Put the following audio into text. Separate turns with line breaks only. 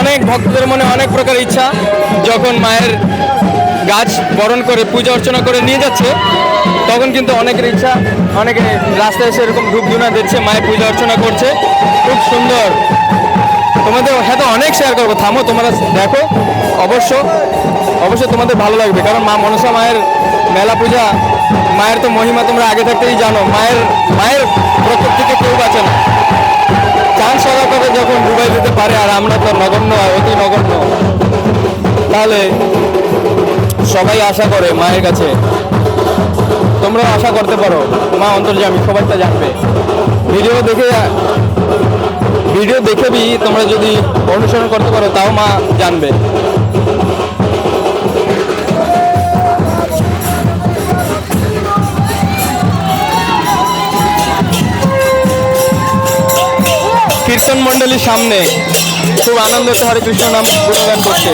অনেক ভক্তদের মনে অনেক প্রকার ইচ্ছা যখন মায়ের গাছ বরণ করে পূজা অর্চনা করে নিয়ে যাচ্ছে, তখন কিন্তু অনেকের ইচ্ছা, অনেকে রাস্তায় এসে এরকম ধূপ ধুনা দিচ্ছে মায়ের পূজা অর্চনা করছে। খুব সুন্দর। তোমাদের সাথে অনেক শেয়ার করব। থামো, তোমরা দেখো। অবশ্য অবশ্যই তোমাদের ভালো লাগবে, কারণ মা মনসা মায়ের মেলা পূজা, মায়ের তো মহিমা তোমরা আগে থাকতেই জানো। মায়ের মায়ের প্রকোপ থেকে কেউ যখন ডুবাই দিতে পারে, আর আমরা তো নগণ্য, অতি নগণ্য। তাহলে সবাই আশা করে মায়ের কাছে। তোমরাও আশা করতে পারো, মা অন্তর্জামী সবাই তা জানবে। ভিডিও দেখে ভিডিও দেখেবি তোমরা যদি অনুসরণ করতে পারো, তাও মা জানবে। কীর্তন মন্ডলীর সামনে। খুব আনন্দ হরে কৃষ্ণ নাম গুণগান করছে